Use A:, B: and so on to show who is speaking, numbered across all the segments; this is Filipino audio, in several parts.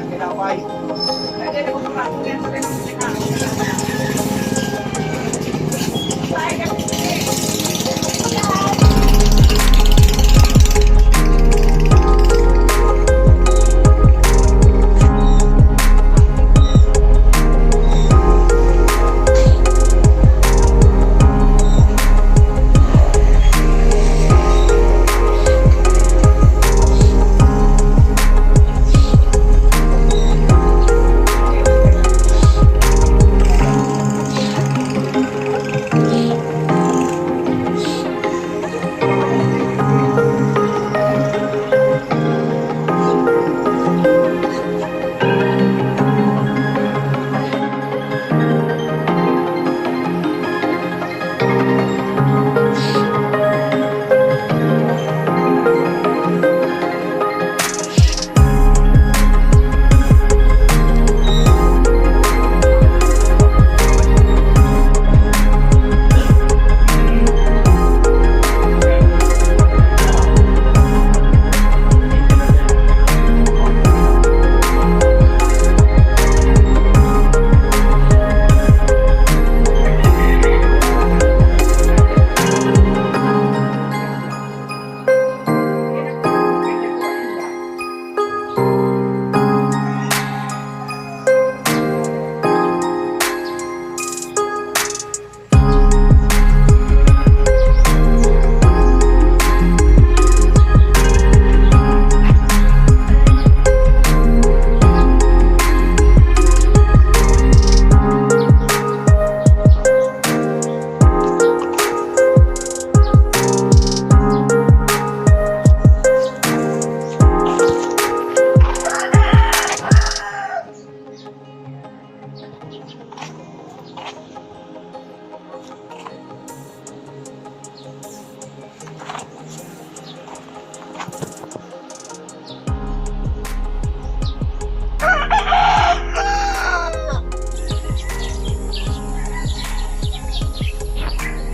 A: Walang tinapay.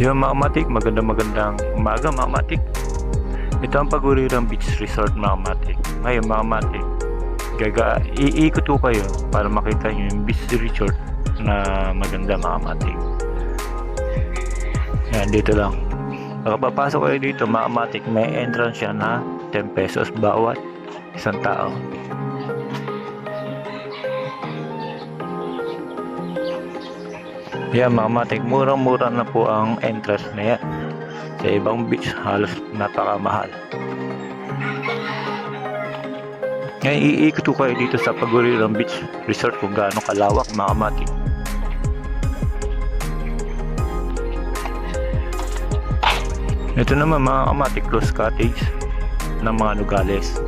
B: Yung mga matik, maganda magandang umaga mga matik. Ito ang Pagurirang Beach Resort mga matik. Ngayon mga matik, gaga, iikot ko kayo para makita nyo yung beach resort na maganda mga matik. Yan, dito lang. Pagkapapasok kayo dito mga matik, may entrance siya na 10 pesos bawat isang tao. Yan mga matik, murang-mura na po ang entrance na yan. Sa ibang beach, halos napakamahal. Ngayon, iikot ko kayo dito sa Pagurirang Beach Resort kung gaano kalawak mga matik. Ito naman mga kamatik close cottage ng mga Nogales.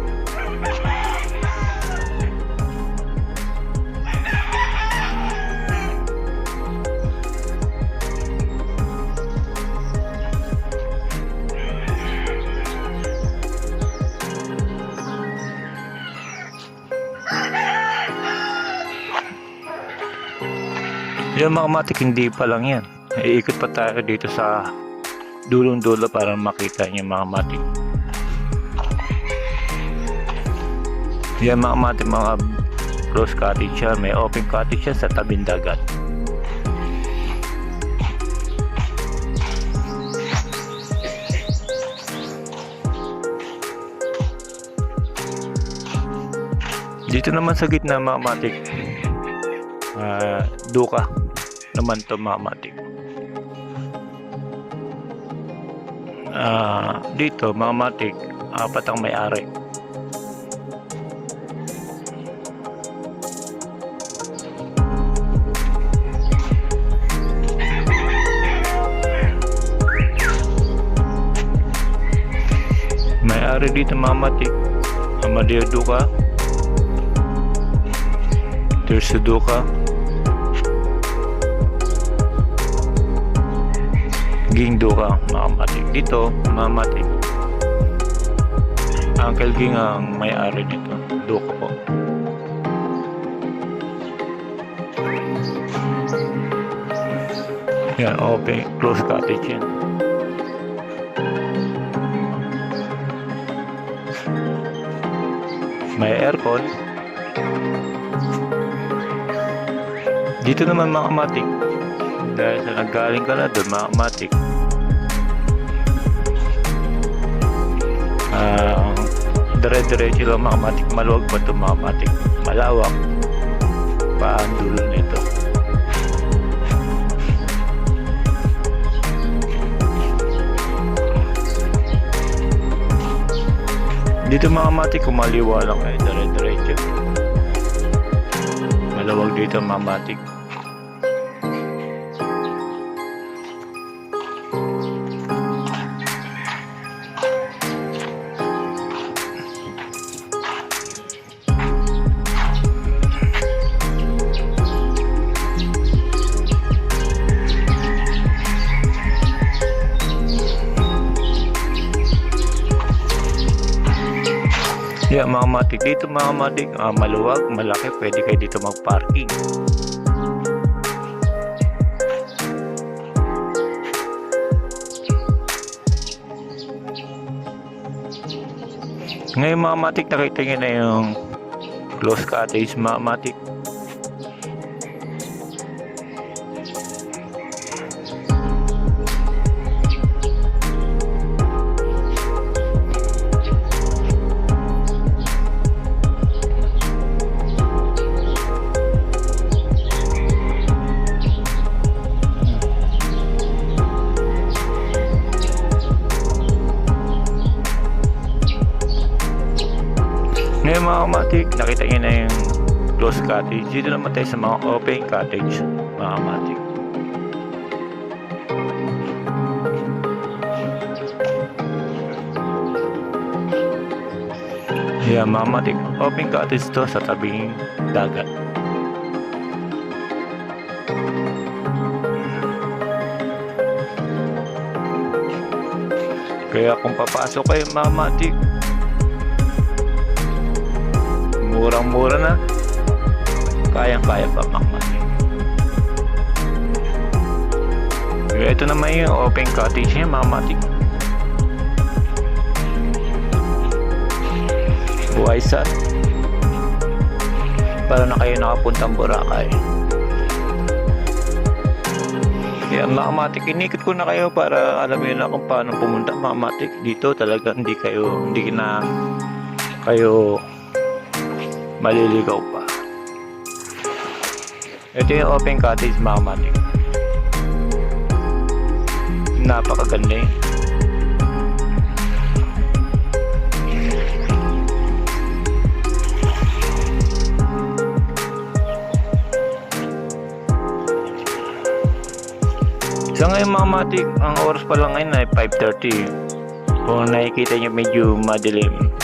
B: Yung mga matik hindi pa lang yan. Iikot pa tayo dito sa dulong dulo para makita niyo mga matik. Yan mga matik mga close cottage siya. May open cottage siya sa tabing dagat. Dito naman sa gitna mga matik, ah, duka naman to mga matik. Ah, dito mga matik, apat ang may-ari. May-ari dito mga matik, Amadeo Duca, Tirso Duca, Ging Duca, mga matik. Dito, mga matik. Uncle Ging ang may-ari nito. Duca po. Yan, open, close cottage yan. May aircon. Dito naman mga kamatik. Dahil sa naggaling ka na doon mga kamatik. Ah, dire-diretso lang mga. Maluwag pa ito mga. Malawak. Paan dulo nito. Dito mga kamatik, kumaliwa lang kayo dire-diretso. Malawag dito mga kamatik. Yeah, mga matik. Dito mga matik, ah, maluwag, malaki. Pwede kayo dito mag-parking. Ngayon mga matik, nakita nyo na yung close cottage mga matik. Ngayon mga kamatik, nakita nyo na yung close cottage. Dito naman tayo sa mga open cottage, mga kamatik. Yeah, mga kamatik, open cottage to sa tabing dagat. Kaya kung papasok kayo mga kamatik, murang-mura na. Kayang-kaya pa makmatik. Ito naman yung open cottage niya, makmatik. Buhay sa para na kayo nakapuntang Boracay. Kaya makamatik, inikot ko na kayo para alam niyo na kung paano pumunta makamatik. Dito talaga hindi kayo, hindi na kayo maliligaw pa. Ito yung open cottage mga matik. Napakaganda yun. So ngayon mga matik, ang oras pa lang ngayon ay 5.30. Kung nakikita nyo medyo madilim,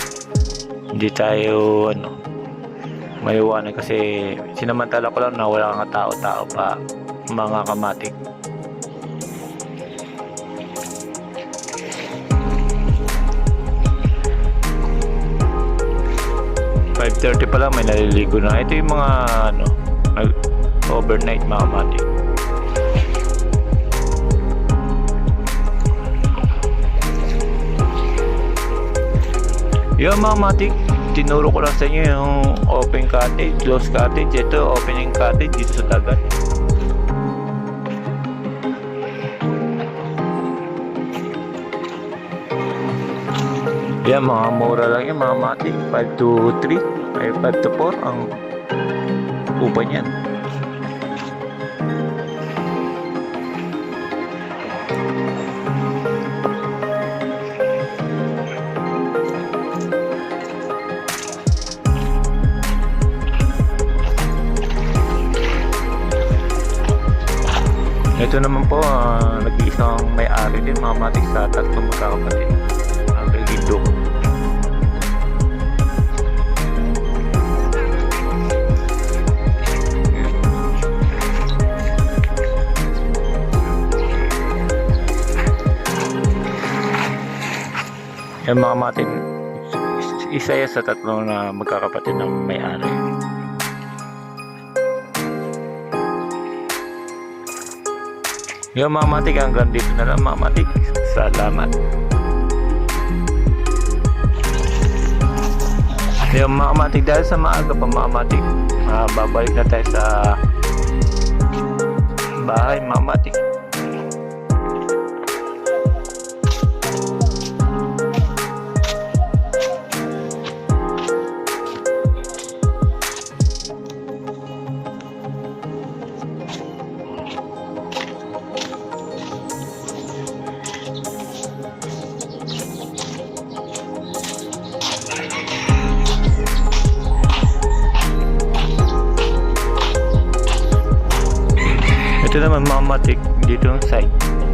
B: hindi tayo ano, maiwanan kasi sinamantala ko lang na wala kang tao-tao pa mga kamatik. Thirty pa lang may naliligo na. Ito yung mga ano, overnight mga kamatik. Yung mga matik, tinuro ko lang sa inyo yung open cottage, closed cottage. Ito, opening cottage dito sa dagat. Yan, mga mura lang yan, mga matik. 5 to 3, ay 5 to 4 ang upa niyan. Ito naman po, uh, nag-iisang may-ari din, mga matik sa tatlong magkakapatid. Ang Lindo. Yung mga matin, isa yan sa tatlong na magkakapatid ng may-ari. Yung mga matik, hanggang dito na lang mga. Salamat. Yung mga matik, dahil sa maaga pa mga matik, ah, babalik na tayo sa bahay, mga matik. Naman mga matik dito side.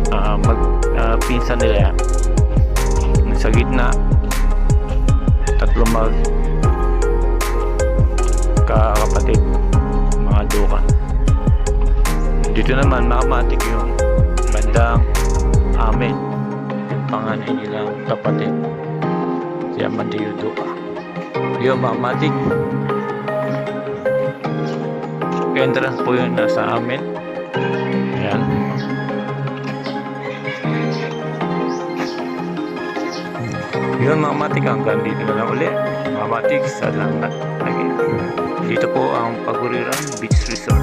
B: Ah, mag ah, pinsan nila yan. Sa gitna tatlo mag kakapatid mga duka. Dito naman mga matik yung bandang amin. Panganay nilang kapatid. Si Amadeo Duka. Yung mga matik. Entrance po yun nasa amin. Ayan. Yun mga matik hanggang dito na lang uli. Mga matik, salamat. Again. Dito po ang Paguriran Beach Resort.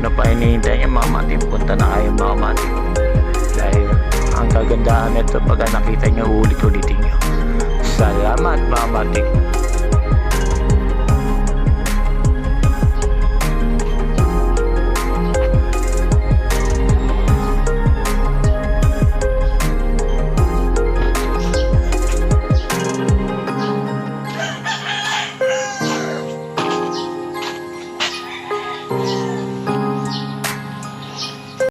B: Ano pa hinihintay niya mga matik? Punta na kayo mga. Dahil ang kagandahan nito pag nakita niyo ulit-ulitin niyo. Salamat mga matik.